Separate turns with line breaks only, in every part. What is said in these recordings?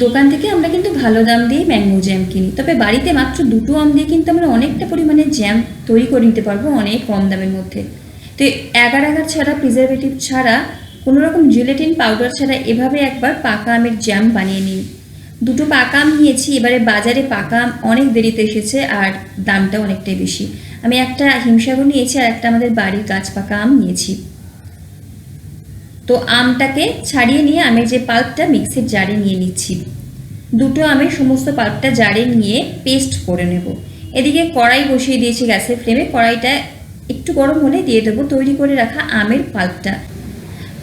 দোকান থেকে আমরা কিন্তু ভালো দাম দিয়ে ম্যাঙ্গো জ্যাম কিনি। তবে বাড়িতে মাত্র দুটো আম দিয়ে কিন্তু আমরা অনেকটা পরিমাণে জ্যাম তৈরি করে নিতে পারব অনেক কম দামের মধ্যে। তো এগার আগার ছাড়া প্রিজারভেটিভ ছাড়া কোনো রকম জিলেটিন পাউডার ছাড়া এভাবে একবার পাকা আমের জ্যাম বানিয়ে নিন। দুটো পাকা আম নিয়েছি, এবারে বাজারে পাকা আম অনেক দেরিতে এসেছে আর দামটা অনেকটাই বেশি। আমি একটা হিমসাগর নিয়েছি আর একটা আমাদের বাড়ির গাছ পাকা আম নিয়েছি। তো আমটাকে ছাড়িয়ে নিয়ে আমের যে পাল্পটা মিক্সির জারে নিয়ে নিচ্ছি, দুটো আমের সমস্ত পাল্পটা জারে নিয়ে পেস্ট করে নেব। এদিকে কড়াই বসিয়ে দিয়েছি গ্যাসের ফ্লেমে, কড়াইটা একটু গরম হলে দিয়ে দেবো। তৈরি করে রাখা আমের পাল্পটা।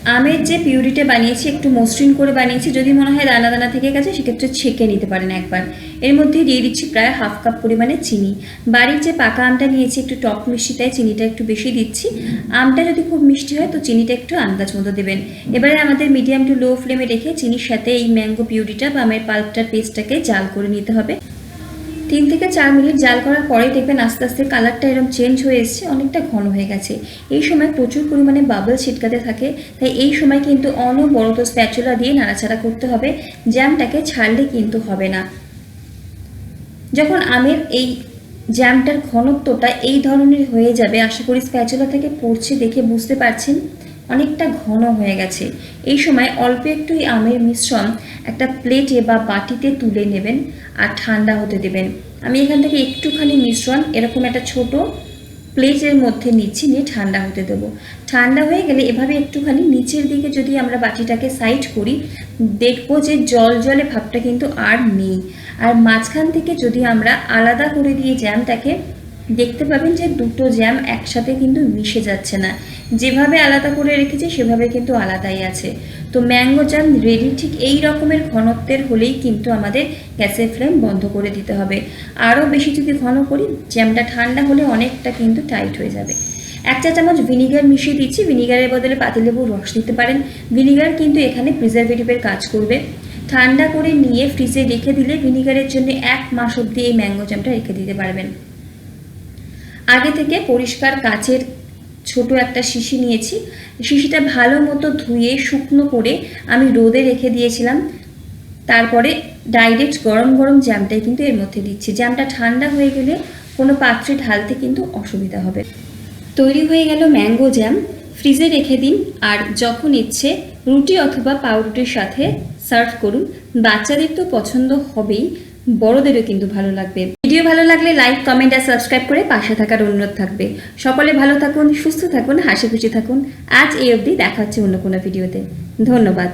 আমের যে পিউরিটা বানিয়েছি, একটু মসৃণ করে বানিয়েছি, যদি মনে হয় দানা দানা থেকে গেছে, সেক্ষেত্রে ছেঁকে নিতে পারেন একবার। এর মধ্যে দিয়ে দিচ্ছি প্রায় হাফ কাপ পরিমাণে চিনি। বাড়ির যে পাকা আমটা নিয়েছি, একটু টক মিষ্টি, তাই চিনিটা একটু বেশি দিচ্ছি। আমটা যদি খুব মিষ্টি হয়, তো চিনিটা একটু আন্দাজ মতো দেবেন। এবারে আমাদের মিডিয়াম টু লো ফ্লেমে রেখে চিনির সাথে এই ম্যাঙ্গো পিউরিটা বা আমের পাল্পটার পেস্টটাকে জাল করে নিতে হবে। তিন থেকে চার মিনিট জাল করার পরে দেখবেন আস্তে আস্তে কালারটা এরকম চেঞ্জ হয়ে এসছে, অনেকটা ঘন হয়ে গেছে। এই সময় প্রচুর পরিমাণে বাবল ছিটকাতে থাকে, তাই এই সময় কিন্তু অনবরত স্প্যাচুলা দিয়ে নাড়াচাড়া করতে হবে জ্যামটাকে ছাড়লে কিন্তু হবে না। যখন আমের এই জ্যামটার ঘনত্বটা এই ধরনের হয়ে যাবে, আশা করি স্প্যাচুলা থেকে পড়ছে দেখে বুঝতে পারছেন। অনেকটা ঘন হয়ে গেছে। এই সময় অল্প একটু আমের মিশ্রণ একটা প্লেটে বা বাটিতে তুলে নেবেন আর ঠান্ডা হতে দেবেন। আমি এখান থেকে একটুখানি মিশ্রণ, এরকম একটা ছোট প্লেটের মধ্যে নিচ্ছি, নিয়ে ঠান্ডা হতে দেবো। ঠান্ডা হয়ে গেলে এভাবে একটুখানি নিচের দিকে যদি আমরা বাটিটাকে সাইড করি, দেখব যে জল জলে ভাবটা কিন্তু আর নেই। আর মাঝখান থেকে যদি আমরা আলাদা করে দিয়ে জ্যামটাকে দেখতে পাবেন যে দুটো জ্যাম একসাথে কিন্তু মিশে যাচ্ছে না। যেভাবে আলাদা করে রেখেছি, সেভাবে কিন্তু আলাদাই আছে। তো ম্যাঙ্গো জ্যাম রেডি ঠিক এই রকমের ঘনত্বের হলেই কিন্তু আমাদের গ্যাসের ফ্লেম বন্ধ করে দিতে হবে। আরও বেশি যদি ঘন করি, জ্যামটা ঠান্ডা হলে অনেকটা কিন্তু টাইট হয়ে যাবে। এক চা চামচ ভিনিগার মিশিয়ে দিচ্ছি। ভিনিগারের বদলে পাতিলেবুর রস দিতে পারেন। ভিনিগার কিন্তু এখানে প্রিজারভেটিভের কাজ করবে। ঠান্ডা করে নিয়ে ফ্রিজে রেখে দিলে ভিনিগারের জন্য এক মাস অবধি এই ম্যাঙ্গো জ্যামটা রেখে দিতে পারবেন। আগে থেকে পরিষ্কার কাচের ছোট একটা শিশি নিয়েছি। শিশিটা ভালো মতো ধুয়ে শুকনো করে আমি রোদে রেখে দিয়েছিলাম। তারপরে ডাইরেক্ট গরম গরম জ্যামটাই কিন্তু এর মধ্যে দিচ্ছি। জ্যামটা ঠান্ডা হয়ে গেলে কোনো পাত্রে ঢালতে কিন্তু অসুবিধা হবে। তৈরি হয়ে গেল ম্যাঙ্গো জ্যাম। ফ্রিজে রেখে দিন আর যখন ইচ্ছে রুটি অথবা পাউরুটির সাথে সার্ভ করুন। বাচ্চাদের তো পছন্দ হবেই, বড়দেরও কিন্তু ভালো লাগবে। ভিডিও ভালো লাগলে লাইক কমেন্ট আর সাবস্ক্রাইব করে পাশে থাকার অনুরোধ থাকবে। সকলে ভালো থাকুন, সুস্থ থাকুন, হাসি খুশি থাকুন। আজ এই অবধি দেখা হচ্ছে অন্য কোনো ভিডিওতে। ধন্যবাদ।